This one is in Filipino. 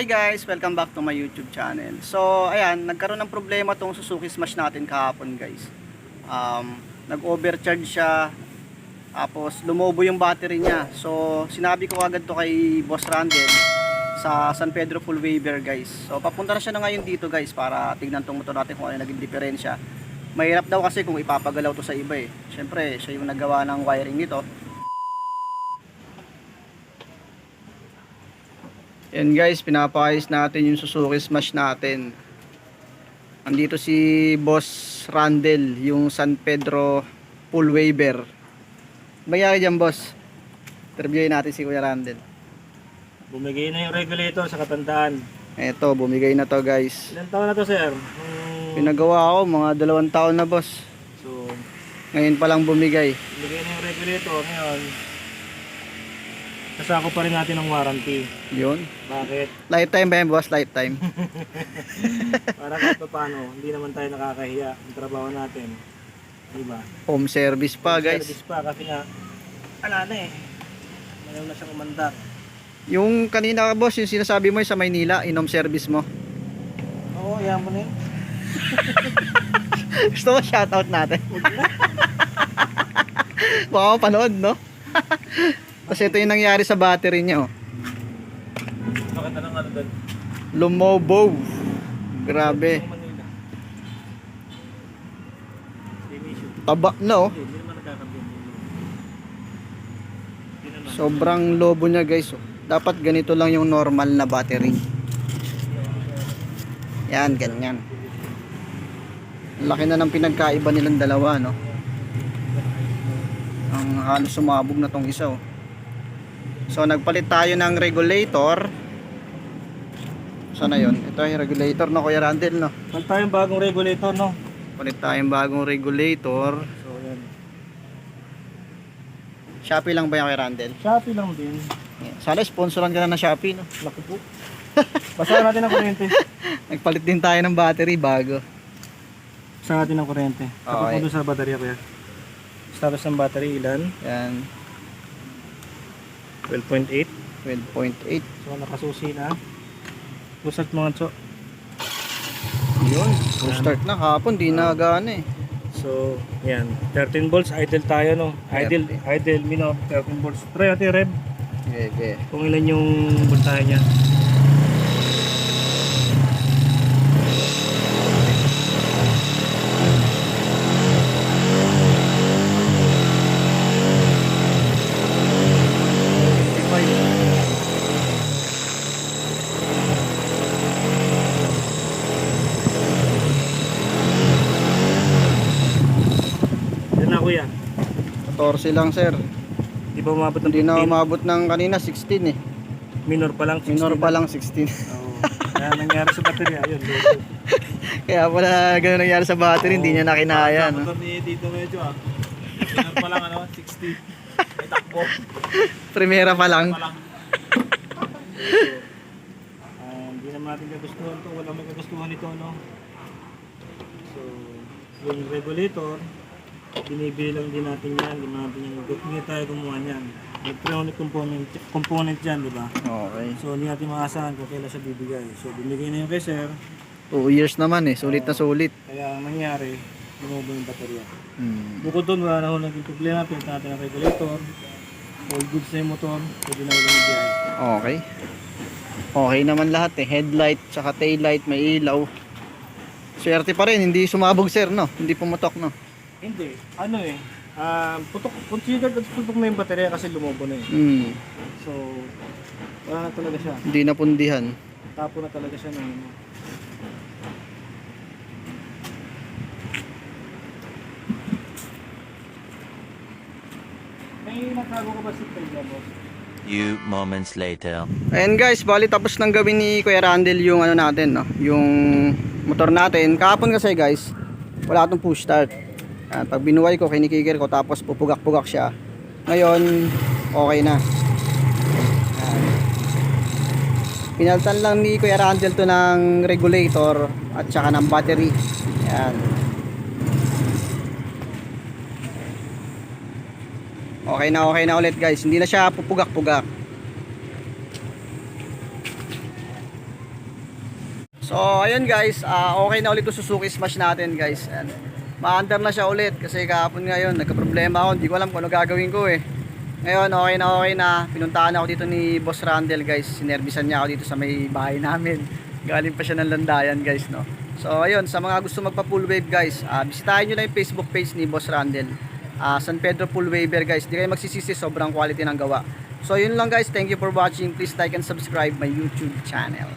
Okay guys, welcome back to my YouTube channel. So, ayan, nagkaroon ng problema tong Suzuki Smash natin kahapon guys. Um, nag-overcharge siya, tapos lumobo yung battery niya. So, sinabi ko agad to kay Boss Randall sa San Pedro Full Waiver guys. So, papunta na siya na ngayon dito guys para tignan tong motor natin kung ano yung naging diferensya. Mahirap daw kasi kung ipapagalaw to sa iba eh. Siyempre, siya yung nagawa ng wiring nito. Yan guys, pinapayos natin yung Suzuki Smash natin. Andito si Boss Randall, yung San Pedro Full Waiver. Mayari dyan boss. Interviewin natin si Kuya Randall. Bumigay na yung regulator sa katandaan. Eto, bumigay na to guys. Ilan taon na to sir? Hmm, Pinagawa ko, mga dalawang taon na boss. so, Ngayon pa lang bumigay. bumigay na yung regulator ngayon. Kasako pa rin natin ng warranty. Yun. Bakit? Lifetime ba yan boss? Lifetime. Para kahit pa paano, hindi naman tayo nakakahiya ang trabaho natin. Diba? Home service pa guys. Service pa kasi nga, ala na eh. Mayroon na siyang umandar. Yung kanina boss, yung sinasabi mo yung sa Maynila, inom service mo. Oo, yan mo na yun. Gusto mo shoutout natin? Baka mapanood, no? Kasi ito yung nangyari sa battery niya, oh. Bakit na lang ano doon? Lumobo. Grabe. Taba na, oh. Sobrang lobo niya, guys. oh. Dapat ganito lang yung normal na battery. Yan, ganyan. Laki na ng pinagkaiba nilang dalawa, no? Ang halos sumabog na tong isa, oh. So, nagpalit tayo ng regulator. Sana yon? Ito yung regulator na Kuya Randall, no? Meron tayong bagong regulator, no? Palit tayong bagong regulator. So, yan. Shopee lang ba yung Kuya Randall? Shopee lang din. Sana sponsoran ka na ng Shopee, no? Laki po. Basahan natin ang kuryente. Nagpalit din tayo ng battery bago. Basahan natin ang kuryente. Tapos Okay. doon sa baterya kuya. Status ng battery ilan? Yan, 12.8. 12.8. So nakasusi na. Pusat mga tso. Yun, full start na kahapon, di na gana eh. So, yan. 13 volts idle tayo no. Idle, idle minor 13 volts. Try natin rev Okay, okay. kung ilan yung voltahe niya. 14 lang sir. Di ba umabot ng Hindi na 15? umabot ng kanina 16 eh. Minor pa lang. 16 Minor pa na. lang 16. Oo. Kaya nangyari sa baterya, yun. Kaya pala ganun nangyari sa battery, hindi niya na kinaya. No? Motor ni Tito medyo ah. Minor pa lang ano, 60. May takbo. Primera pa lang. Pa lang. Ah, Hindi naman natin kagustuhan to. Wala may kagustuhan nito, no? So, yung regulator, binibili lang din natin yan. Hindi natin yung hindi tayo gumawa niyan. Electronic component, component yan, di ba? Okay. So, hindi natin maasahan kung kailan siya bibigay. So, binigay na yung kay sir. 2 years naman eh, sulit na sulit. Kaya ang nangyari, lumubo yung baterya. Hmm. Bukod doon, wala na ho naging problema. Pinita natin ang regulator. All goods na yung motor. Pwede na ulang i Okay. Okay naman lahat eh. Headlight, tsaka taillight, may ilaw. Swerte pa rin, hindi sumabog sir, no? Hindi pumutok, no? Hindi. Ano eh. Um, putok, considered as putok na yung baterya kasi lumobo na eh. Hmm. So, wala na talaga siya. Hindi napundihan. Tapo na talaga siya ng ano. May natago ka ba sa tayo, boss? Few moments later. Ayan guys, bali tapos nang gawin ni Kuya Randall yung ano natin, no? Yung motor natin. Kahapon kasi guys, wala itong push start. Ayan, pag binuhay ko, kinikigir ko, tapos pupugak-pugak siya. Ngayon, okay na. Ayan. Pinaltan lang ni Kuya Randall to ng regulator at saka ng battery. Ayan. Okay na okay na ulit guys. Hindi na siya pupugak-pugak. So, ayun guys, ah, okay na ulit yung Suzuki Smash natin guys. Ayan. Ma-under na siya ulit kasi kahapon ngayon nagka-problema ako, hindi ko alam kung ano gagawin ko eh. Ngayon, okay na okay na. Pinuntahan ako dito ni Boss Randall guys. Sinervisan niya ako dito sa may bahay namin. Galing pa siya ng landayan guys, no. So, ayun, sa mga gusto magpa full wave guys, ah, bisitahin nyo lang yung Facebook page ni Boss Randall. Ah, San Pedro Full Waver guys. Di kayo magsisisi, sobrang quality ng gawa. So, yun lang guys. Thank you for watching. Please like and subscribe my YouTube channel.